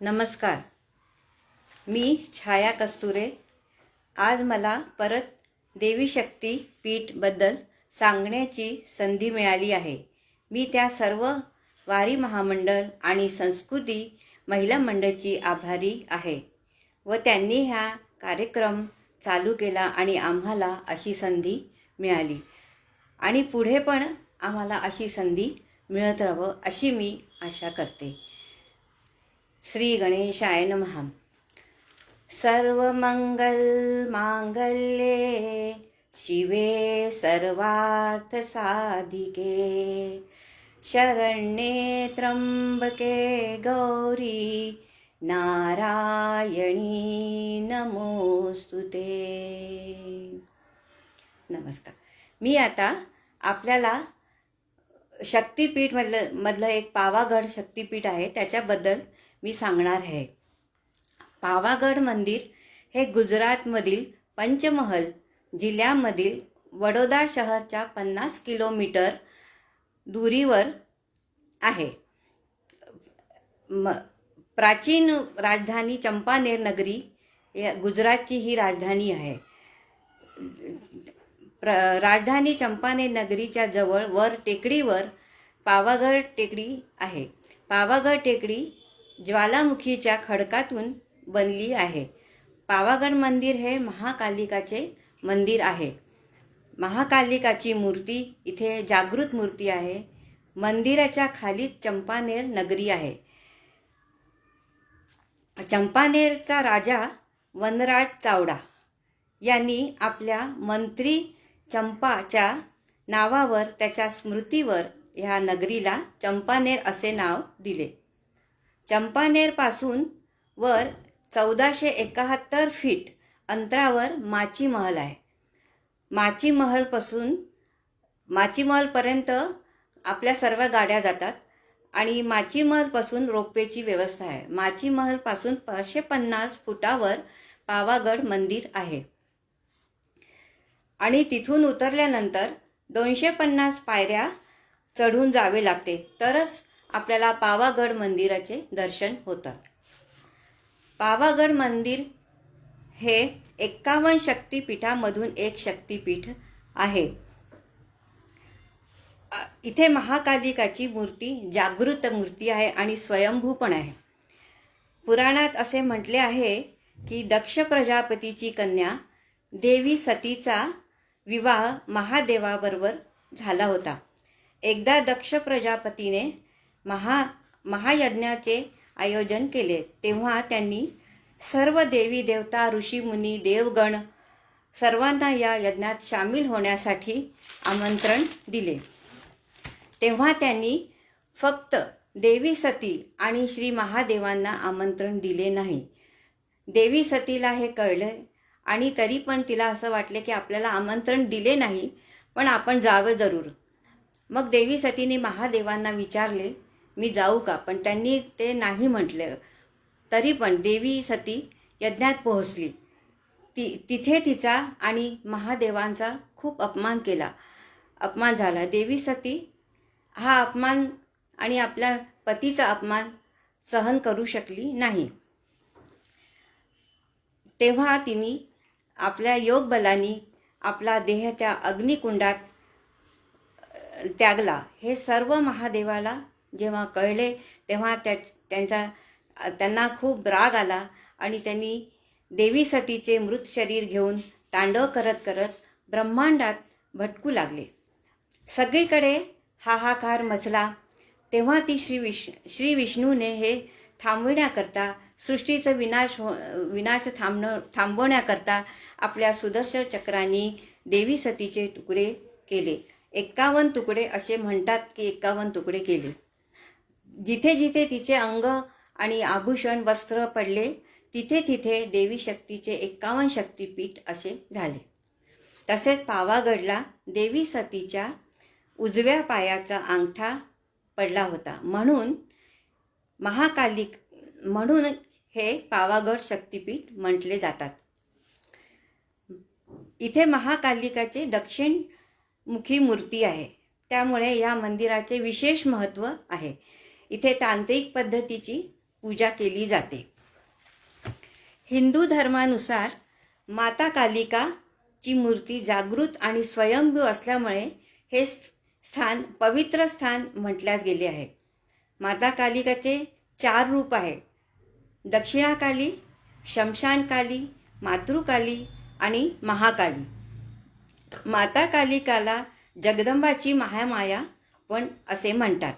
नमस्कार. मी छाया कस्तुरे. आज मला परत देवी शक्ती पीठबद्दल सांगण्याची संधी मिळाली आहे. मी त्या सर्व वारी महामंडळ आणि संस्कृती महिला मंडळची आभारी आहे व त्यांनी हा कार्यक्रम चालू केला आणि आम्हाला अशी संधी मिळाली. आणि पुढे पण आम्हाला अशी संधी मिळत राहावं अशी मी आशा करते. श्री गणेशाय नमः। सर्वमंगल मांगल्ये शिवे सर्वार्थ साधिके शरण्ये त्र्यंबके गौरी नारायणी नमोस्तुते नमस्कार। मी आता आपल्याला शक्तिपीठमधलं मधलं मधलं एक पावागड शक्तिपीठ आहे त्याच्याबद्दल मी सांगणार आहे. पावागड मंदिर हे गुजरातमधील पंचमहल जिल्ह्यामधील वडोदा शहरच्या पन्नास किलोमीटर दुरीवर आहे. म प्राचीन राजधानी चंपानेर नगरी या गुजरातची ही राजधानी आहे. प्र राजधानी चंपानेर नगरीच्या जवळ वर टेकडीवर पावागड टेकडी आहे. पावागड टेकडी ज्वालामुखीच्या खडकातून बनली आहे. पावागड मंदिर हे महाकालिकाचे मंदिर आहे. महाकालिकाची मूर्ती इथे जागृत मूर्ती आहे. मंदिराच्या खालीच चंपानेर नगरी आहे. चंपानेरचा राजा वनराज चावडा यांनी आपल्या मंत्री चंपाच्या नावावर त्याच्या स्मृतीवर ह्या नगरीला चंपानेर असे नाव दिले. चंपानेरपासून वर चौदाशे एकाहत्तर फीट अंतरावर माची महल आहे. माची महलपासून माची महलपर्यंत आपल्या सर्व गाड्या जातात आणि माची महलपासून रोपवेची व्यवस्था आहे. माची महलपासून पाचशे पन्नास फुटावर पावागड मंदिर आहे. आणि तिथून उतरल्यानंतर दोनशे पन्नास पायऱ्या चढून जावे लागते. तरच आपल्याला पावागड मंदिराचे दर्शन होतात. पावागड मंदिर हे एक्कावन्न शक्तीपीठामधून एक शक्तिपीठ आहे. इथे महाकालिकाची मूर्ती जागृत मूर्ती आहे आणि स्वयंभू पण आहे. पुराणात असे म्हटले आहे की दक्ष प्रजापतीची कन्या देवी सतीचा विवाह महादेवाबरोबर झाला होता. एकदा दक्ष प्रजापतीने महा महायज्ञाचे आयोजन केले. तेव्हा त्यांनी सर्व देवी देवता ऋषीमुनी देवगण सर्वांना या यज्ञात सामील होण्यासाठी आमंत्रण दिले. तेव्हा त्यांनी फक्त देवी सती आणि श्री महादेवांना आमंत्रण दिले नाही. देवी सतीला हे कळलं आणि तरी पण तिला असं वाटले की आपल्याला आमंत्रण दिले नाही पण आपण जावं जरूर. मग देवी सतीने महादेवांना विचारले मी जाऊ का? पण त्यांनी ते नाही म्हटले. तरी पण देवी सती यज्ञात पोहोचली. ती तिथे तिचा आणि महादेवांचा खूप अपमान केला. अपमान झाला. देवी सती हा अपमान आणि आपल्या पतीचा अपमान सहन करू शकली नाही. तेव्हा तिने आपल्या योगबलानी आपला देह त्या अग्निकुंडात त्यागला. हे सर्व महादेवाला जेव्हा कळले तेव्हा त्या त्यांचा त्यांना खूप राग आला आणि त्यांनी देवी सतीचे मृत शरीर घेऊन तांडव करत करत ब्रह्मांडात भटकू लागले. सगळीकडे हाहाकार मचला. तेव्हा ती श्री विष श्री विष्णूने हे थांबविण्याकरता सृष्टीचं विनाश हो विनाश थांबणं थांबवण्याकरता आपल्या सुदर्शन चक्रांनी देवी सतीचे तुकडे केले. एक्कावन्न तुकडे असे म्हणतात की एक्कावन्न तुकडे केले. जिथे जिथे तिचे अंग आणि आभूषण वस्त्र पडले तिथे तिथे देवी शक्तीचे एक्कावन्न शक्तीपीठ असे झाले. तसेच पावागडला देवी सतीच्या उजव्या पायाचा अंगठा पडला होता. म्हणून महाकालिक म्हणून हे पावागड शक्तिपीठ म्हटले जातात. इथे महाकालिकाचे दक्षिणमुखी मूर्ती आहे. त्यामुळे या मंदिराचे विशेष महत्त्व आहे. इथे तांत्रिक पद्धतीची पूजा केली जाते. हिंदू धर्मानुसार माता कालिकाची मूर्ती जागृत आणि स्वयंभू असल्यामुळे हे स्थान पवित्र स्थान म्हटल्यास गेले आहे. माता कालिकाचे चार रूप आहे. दक्षिणाकाली शमशानकाली मातृकाली आणि महाकाली. माता कालिकाला जगदंबाची महामाया पण असे म्हणतात.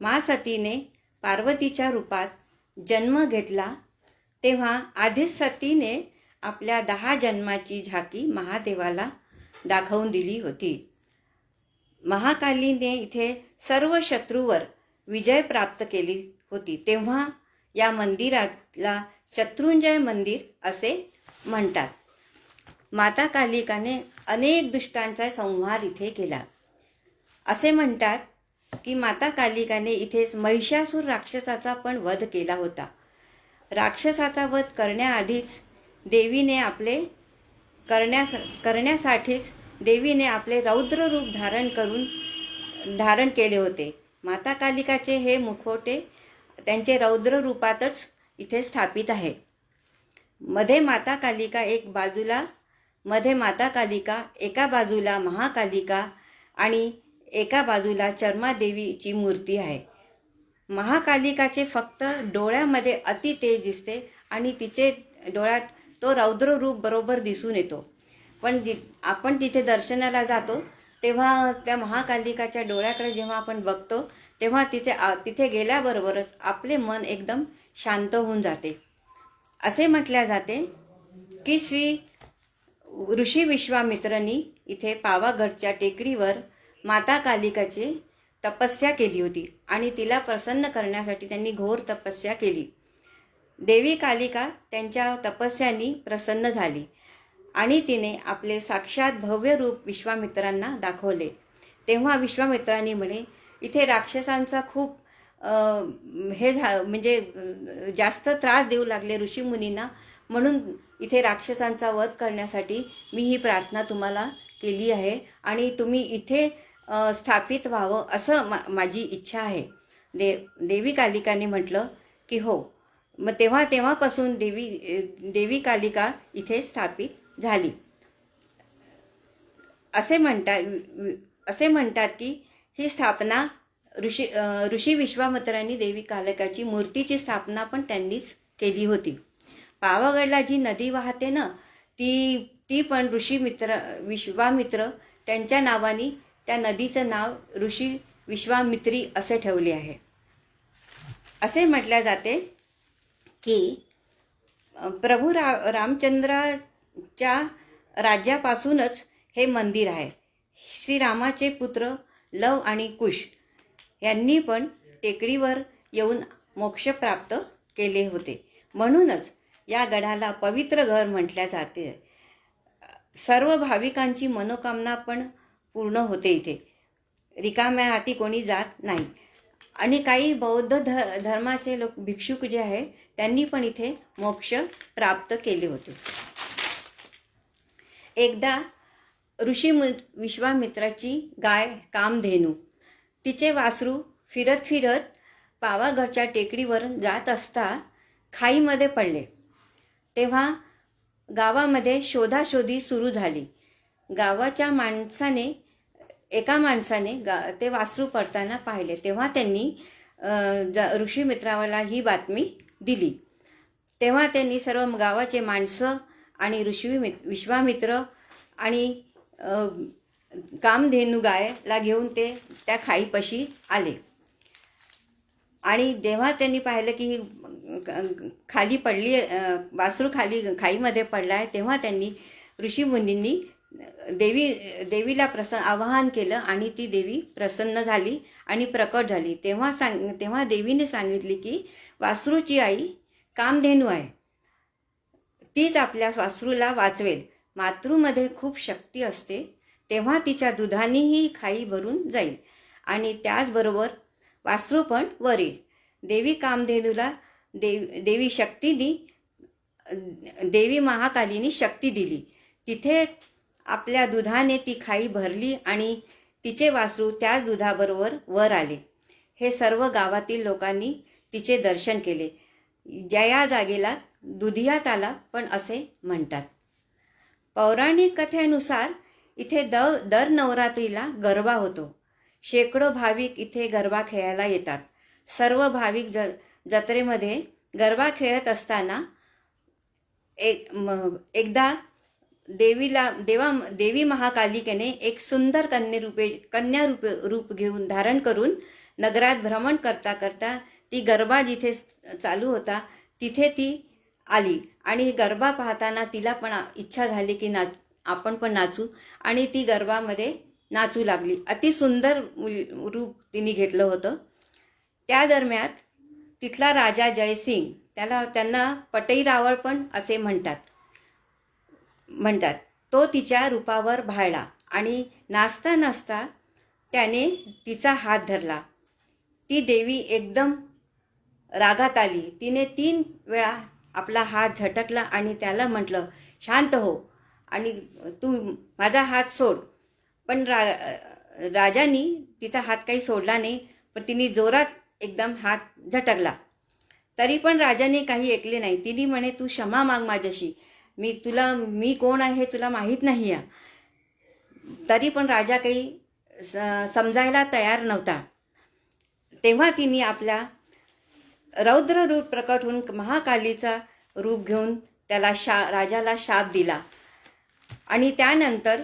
मा सतीने पार्वतीच्या रूपात जन्म घेतला तेव्हा आधीच सतीने आपल्या दहा जन्माची झाकी महादेवाला दाखवून दिली होती. महाकालीने इथे सर्व शत्रूवर विजय प्राप्त केली होती. तेव्हा या मंदिराला शत्रुंजय मंदिर असे म्हणतात. माता कालिकाने अनेक दुष्टांचा संहार इथे केला. असे म्हणतात की माता कालिकाने इथेच महिषासूर राक्षसाचा पण वध केला होता. राक्षसाचा वध करण्याआधीच देवीने आपले करण्यास करण्यासाठीच देवीने आपले रौद्र रूप धारण करून धारण केले होते. माता कालिकाचे हे मुखोटे त्यांचे रौद्र रूपातच इथे स्थापित आहे. मध्ये माता कालिका एक बाजूला मध्ये माता कालिका एका बाजूला महाकालिका आणि एका बाजूला चर्मादेवीची मूर्ती आहे. महाकालिकाचे फक्त डोळ्यामध्ये अति तेज दिसते आणि तिचे डोळ्यात तो रौद्र रूप बरोबर दिसून येतो. पण जि आपण तिथे दर्शनाला जातो तेव्हा त्या महाकालिकाच्या डोळ्याकडे जेव्हा आपण बघतो तेव्हा तिथे आ तिथे गेल्याबरोबरच आपले मन एकदम शांत होऊन जाते. असे म्हटल्या जाते की श्री ऋषी विश्वामित्रनी इथे पावागडच्या टेकडीवर माता कालिकाची तपस्या केली होती आणि तिला प्रसन्न करण्यासाठी त्यांनी घोर तपस्या केली. देवी कालिका त्यांच्या तपस्यांनी प्रसन्न झाली आणि तिने आपले साक्षात भव्य रूप विश्वामित्रांना दाखवले. तेव्हा विश्वामित्रांनी म्हणे इथे राक्षसांचा खूप हे झा म्हणजे जास्त त्रास देऊ लागले ऋषीमुनींना म्हणून इथे राक्षसांचा वध करण्यासाठी मी ही प्रार्थना तुम्हाला केली आहे आणि तुम्ही इथे स्थापित व्हावं असं मा माझी इच्छा आहे. दे देवी कालिकाने म्हटलं की हो मग तेव्हा तेव्हापासून देवी देवी कालिका इथे स्थापित झाली. असे म्हणतात असे म्हणतात की ही स्थापना ऋषी ऋषी विश्वामित्रांनी देवी कालिकाची मूर्तीची स्थापना पण त्यांनीच केली होती. पावागडला जी नदी वाहते ना ती ती पण ऋषी मित्र विश्वामित्र त्यांच्या नावाने त्या नदीचं नाव ऋषी विश्वामित्री असे ठेवले आहे. असे म्हटल्या जाते की प्रभू रा रामचंद्राच्या राज्यापासूनच हे मंदिर आहे. श्रीरामाचे पुत्र लव आणि कुश यांनी पण टेकडीवर येऊन मोक्ष प्राप्त केले होते. म्हणूनच या गडाला पवित्र घर म्हटल्या जाते. सर्व भाविकांची मनोकामना पण पूर्ण होते इथे. रिकाम्या हाती कोणी जात नाही. आणि काही बौद्ध ध धर्माचे लोक भिक्षुक जे आहे त्यांनी पण इथे मोक्ष प्राप्त केले होते. एकदा ऋषी विश्वामित्राची गाय कामधेनू. तिचे वासरू फिरत फिरत पावागडच्या टेकडीवर जात असता खाईमध्ये पडले. तेव्हा गावामध्ये शोधाशोधी सुरू झाली. गावाच्या माणसाने एका माणसाने गा ते वासरू पडताना पाहिले तेव्हा त्यांनी ऋषी मित्राला ही बातमी दिली. तेव्हा त्यांनी सर्व गावाचे माणसं आणि ऋषी विश्वामित्र आणि कामधेनू गायला घेऊन ते त्या खाईपाशी आले. आणि जेव्हा त्यांनी पाहिलं की खाली पडली वासरू खाली खाईमध्ये पडला आहे तेव्हा त्यांनी ऋषीमुनींनी देवी देवीला प्रसन्न आवाहन केलं आणि ती देवी प्रसन्न झाली आणि प्रकट झाली. तेव्हा सांग तेव्हा देवीने सांगितली की वासरूची आई कामधेनू आहे. तीच आपल्या वासरूला वाचवेल. मातृमध्ये खूप शक्ती असते. तेव्हा तिच्या दुधानेही खाई भरून जाईल आणि त्याचबरोबर वासरू पण वरील देवी कामधेनूला देव देवी शक्तीनी देवी महाकालीनी शक्ती दिली. तिथे आपल्या दुधाने ती खाई भरली आणि तिचे वासरू त्याच दुधाबरोबर वर आले. हे सर्व गावातील लोकांनी तिचे दर्शन केले. ज्या या जागेला दुधिया तालाब पण असे म्हणतात. पौराणिक कथेनुसार इथे द दर नवरात्रीला गरबा होतो. शेकडो भाविक इथे गरबा खेळायला येतात. सर्व भाविक ज जत्रेमध्ये गरबा खेळत असताना एक म एकदा देवीला देवा देवी महाकालिकेने एक सुंदर कन्या रूपे कन्या रूप रूप घेऊन धारण करून नगरात भ्रमण करता करता ती गरबा जिथे चालू होता तिथे ती आली. आणि गरबा पाहताना तिला पण इच्छा झाली की नाच आपण पण नाचू. आणि ती गरबामध्ये नाचू लागली. अति सुंदर मुल- रूप तिने घेतलं होतं. त्या दरम्यान तिथला राजा जयसिंग त्याला त्यांना पटई रावळ पण असे म्हणतात. म्हणतात. तो तिच्या रूपावर भाळला आणि नाचता नाचता त्याने तिचा हात धरला. ती देवी एकदम रागात आली. तिने तीन वेळा आपला हात झटकला आणि त्याला म्हटलं शांत हो आणि तू माझा हात सोड. पण रा राजानी तिचा हात काही सोडला नाही पण तिने जोरात एकदम हात झटकला. तरी पण राजाने काही ऐकले नाही. तिने म्हणे तू क्षमा माग माझ्याशी. मी तुला मी कोण आहे हे तुला माहीत नाही आहे तरी पण राजा काही स- समजायला तयार नव्हता. तेव्हा तिने आपल्या रौद्र रूप प्रकट होऊन महाकालीचा रूप घेऊन त्याला शा राजाला शाप दिला. आणि त्यानंतर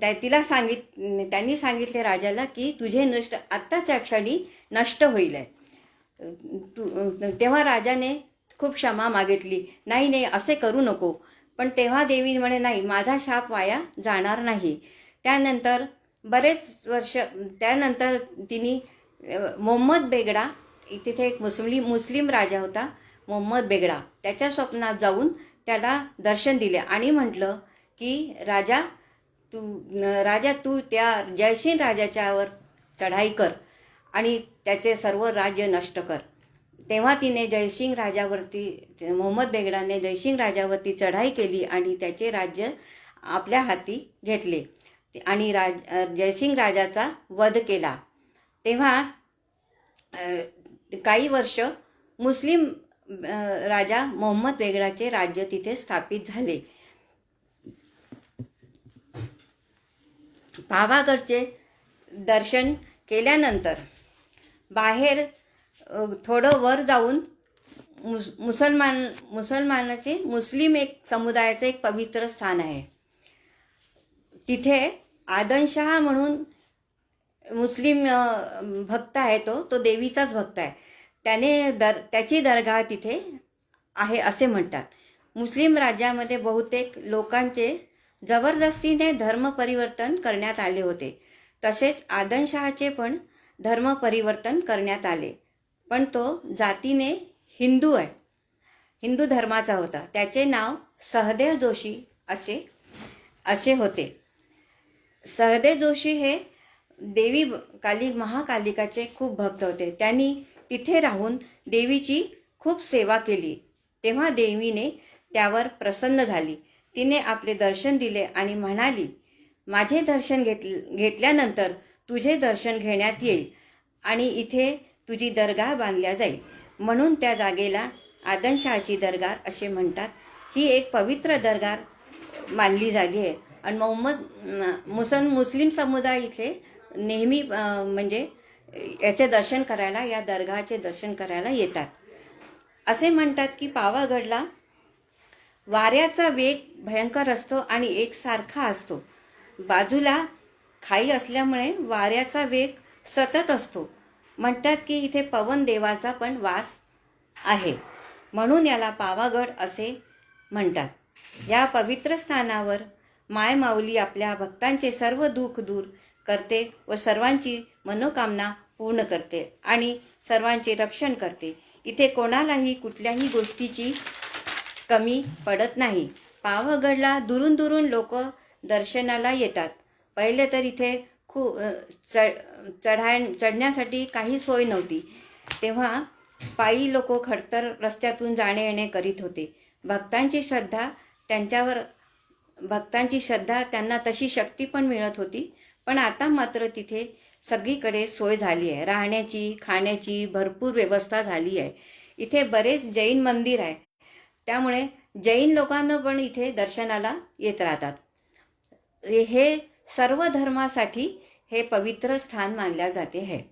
त्या तिला सांगित त्यांनी सांगितले राजाला की तुझे नष्ट आत्ताच्या क्षणी नष्ट होईल आहे तू तेव्हा राजाने खूप क्षमा मागितली. नाही नाही असे करू नको. पण तेव्हा देवी म्हणे नाही माझा शाप वाया जाणार नाही. त्यानंतर बरेच वर्ष त्यानंतर तिने मोहम्मद बेगडा तिथे एक मुस्लिम मुस्लिम राजा होता मोहम्मद बेगडा त्याच्या स्वप्नात जाऊन त्याला दर्शन दिले आणि म्हटलं की राजा तू राजा तू त्या जयसिंग राजाच्यावर चढाई कर आणि त्याचे सर्व राज्य नष्ट कर. तेव्हा तिने जयसिंग राजावरती मोहम्मद बेगडाने जयसिंग राजावरती चढाई केली आणि त्याचे राज्य आपल्या हाती घेतले. आणि राज जयसिंग राजाचा वध केला. तेव्हा काही वर्ष मुस्लिम राजा मोहम्मद बेगडाचे राज्य तिथे स्थापित झाले. पावागडचे दर्शन केल्यानंतर बाहेर थोडं वर जाऊन मुस मुसलमान मुसलमानाचे मुस्लिम एक समुदायाचं एक पवित्र स्थान आहे. तिथे आदनशहा म्हणून मुस्लिम भक्त आहे तो तो देवीचाच भक्त आहे. त्याने दर त्याची दरगाह तिथे आहे असे म्हणतात. मुस्लिम राज्यामध्ये बहुतेक लोकांचे जबरदस्तीने धर्म परिवर्तन करण्यात आले होते. तसेच आदनशहाचे पण धर्म परिवर्तन करण्यात आले. पण तो जातीने हिंदू आहे. हिंदू धर्माचा होता. त्याचे नाव सहदेव जोशी असे असे होते. सहदेव जोशी हे देवी काली महाकालिकाचे खूप भक्त होते. त्यांनी तिथे राहून देवीची खूप सेवा केली. तेव्हा देवीने त्यावर प्रसन्न झाली. तिने आपले दर्शन दिले आणि म्हणाली माझे दर्शन घेत घेतल्यानंतर तुझे दर्शन घेण्यात येईल आणि इथे तुझी दरगाह बांधल्या जाईल. म्हणून त्या जागेला आदनशहाची दरगार असे म्हणतात. ही एक पवित्र दरगार मानली झाली आहे. आणि मोहम्मद मुसन मुस्लिम समुदाय इथे नेहमी म्हणजे याचे दर्शन करायला या दरगाहाचे दर्शन करायला येतात. असे म्हणतात की पावागडला वाऱ्याचा वेग भयंकर असतो आणि एकसारखा असतो. बाजूला खाई असल्यामुळे वाऱ्याचा वेग सतत असतो. म्हणतात की इथे पवन देवाचा पण वास आहे. म्हणून याला पावागड असे म्हणतात. या पवित्र स्थानावर माय माऊली आपल्या भक्तांचे सर्व दुःख दूर करते व सर्वांची मनोकामना पूर्ण करते आणि सर्वांचे रक्षण करते. इथे कोणालाही कुठल्याही गोष्टीची कमी पडत नाही. पावगडला दुरून दुरून लोक दर्शनाला येतात. पहिले तर इथे खूप चढ चढाय चढण्यासाठी काही सोय नव्हती. तेव्हा पायी लोक खडतर रस्त्यातून जाणे येणे करीत होते. भक्तांची श्रद्धा त्यांच्यावर भक्तांची श्रद्धा त्यांना तशी शक्ती पण मिळत होती. पण आता मात्र तिथे सगळीकडे सोय झाली आहे. राहण्याची खाण्याची भरपूर व्यवस्था झाली आहे. इथे बरेच जैन मंदिर आहे. त्यामुळे जैन लोकांना पण इथे दर्शनाला येत राहतात. हे सर्व धर्मासाठी हे पवित्र स्थान मानल्या जाते आहे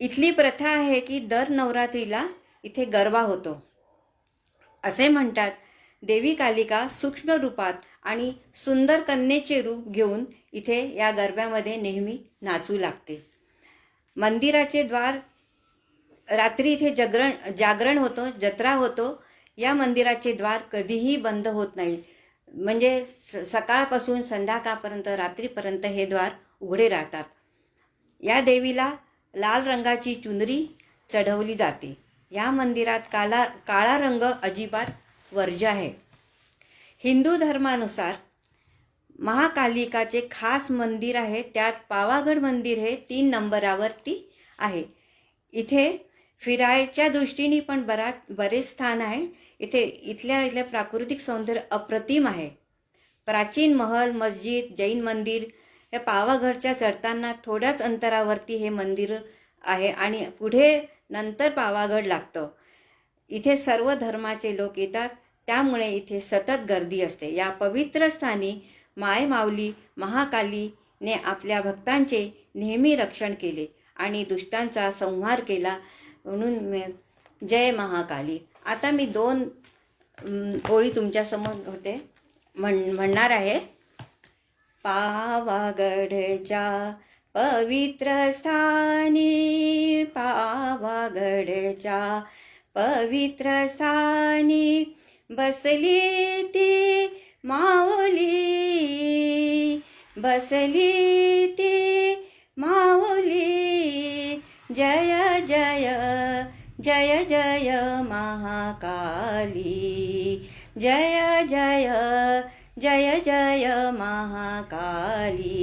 इथली प्रथा आहे की दर नवरात्रीला इथे गरबा होतो. असे म्हणतात देवी कालिका सूक्ष्म रूपात आणि सुंदर कन्येचे रूप घेऊन इथे या गरब्यामध्ये नेहमी नाचू लागते. मंदिराचे द्वार रात्री इथे जगरण जागरण होतो जत्रा होतो. या मंदिराचे द्वार कधीही बंद होत नाही. म्हणजे स सकाळपासून संध्याकाळपर्यंत रात्रीपर्यंत हे द्वार उघडे राहतात. या देवीला लाल रंगाची चुनरी चढवली जाते. या मंदिरात काला काळा रंग अजिबात वर्ज आहे. हिंदू धर्मानुसार महाकालिकाचे खास मंदिर आहे. त्यात पावागड मंदिर हे तीन नंबरावरती आहे. इथे फिरायच्या दृष्टीने पण बराच बरेच स्थान आहे. इथे इथल्या इथल्या प्राकृतिक सौंदर्य अप्रतिम आहे. प्राचीन महल मस्जिद जैन मंदिर या पावागडच्या चढताना थोड्याच अंतरावरती हे मंदिर आहे आणि पुढे नंतर पावागड लागतं. इथे सर्व धर्माचे लोक येतात. त्यामुळे इथे सतत गर्दी असते. या पवित्र स्थानी माय माऊली महाकालीने आपल्या भक्तांचे नेहमी रक्षण केले आणि दुष्टांचा संहार केला. म्हणून मी- जय महाकाली. आता मी दोन ओळी तुमच्यासमोर होते. म्हण म्हणणार आहे. पावागडच्या पवित्र स्थानी पावागडच्या पवित्र स्थानी बसली ती माऊली. बसली ती माऊली. जय जय जय जय महाकाली। जय जय जय जय महाकाली।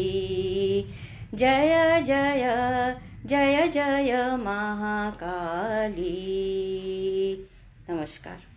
जय जय जय जय महाकाली। नमस्कार।